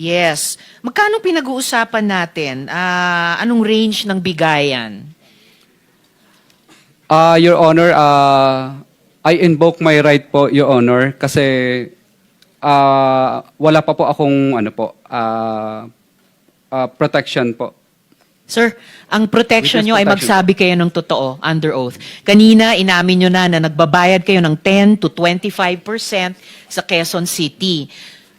Yes. Magkano pinag-uusapan natin? Ah, anong range ng bigayan? Ah, Your Honor, ah, I invoke my right po, Your Honor, kasi ah, wala pa po akong ano po, ah, ah, protection po. Sir, ang protection nyo ay magsabi kayo ng totoo, under oath. Kanina, inamin nyo na na nagbabayad kayo ng 10 to 25% sa Quezon City.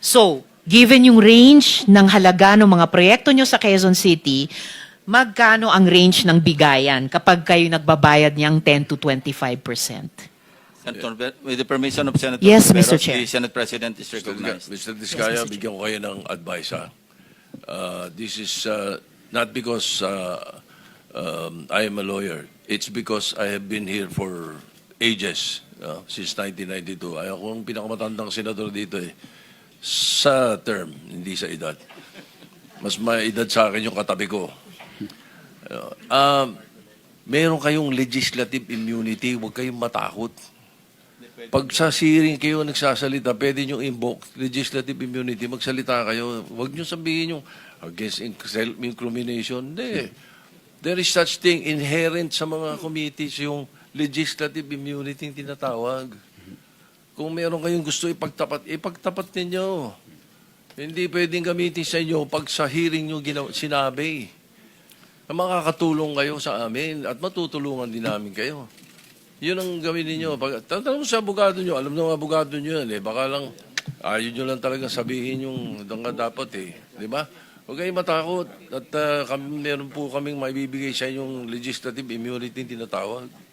So, given yung range ng halaga ng mga proyekto nyo sa Quezon City, magkano ang range ng bigayan kapag kayo nagbabayad niyang 10 to 25%? Senator, with the permission of Senator Yes, Mr. Chair. the Senate President is recognized. Mr. Discaya, bigyan ko kayo ng advice, ha? Uh, this is uh, not because uh, um, I am a lawyer. It's because I have been here for ages, uh, since 1992. Ay, ako ang pinakamatandang senador dito eh. Sa term, hindi sa edad. Mas may edad sa akin yung katabi ko. Uh, um, meron kayong legislative immunity, huwag kayong matakot. Pag sa hearing kayo nagsasalita, pwede nyo invoke legislative immunity, magsalita kayo. Huwag nyo sabihin yung against in- self-incrimination. Hindi. There is such thing inherent sa mga committees, yung legislative immunity yung tinatawag. Kung meron kayong gusto ipagtapat, ipagtapat ninyo. Hindi pwedeng gamitin sa inyo pag sa hearing nyo ginaw- sinabi. Na makakatulong kayo sa amin at matutulungan din namin kayo. Yun ang gawin ninyo. Pag, tatanong sa abogado nyo, alam ng abogado nyo yan eh. Baka lang, ayaw nyo lang talaga sabihin yung dangga dapat eh. Di ba? Huwag kayong matakot. At ah, kami, meron po kaming maibibigay sa inyong legislative immunity tinatawag.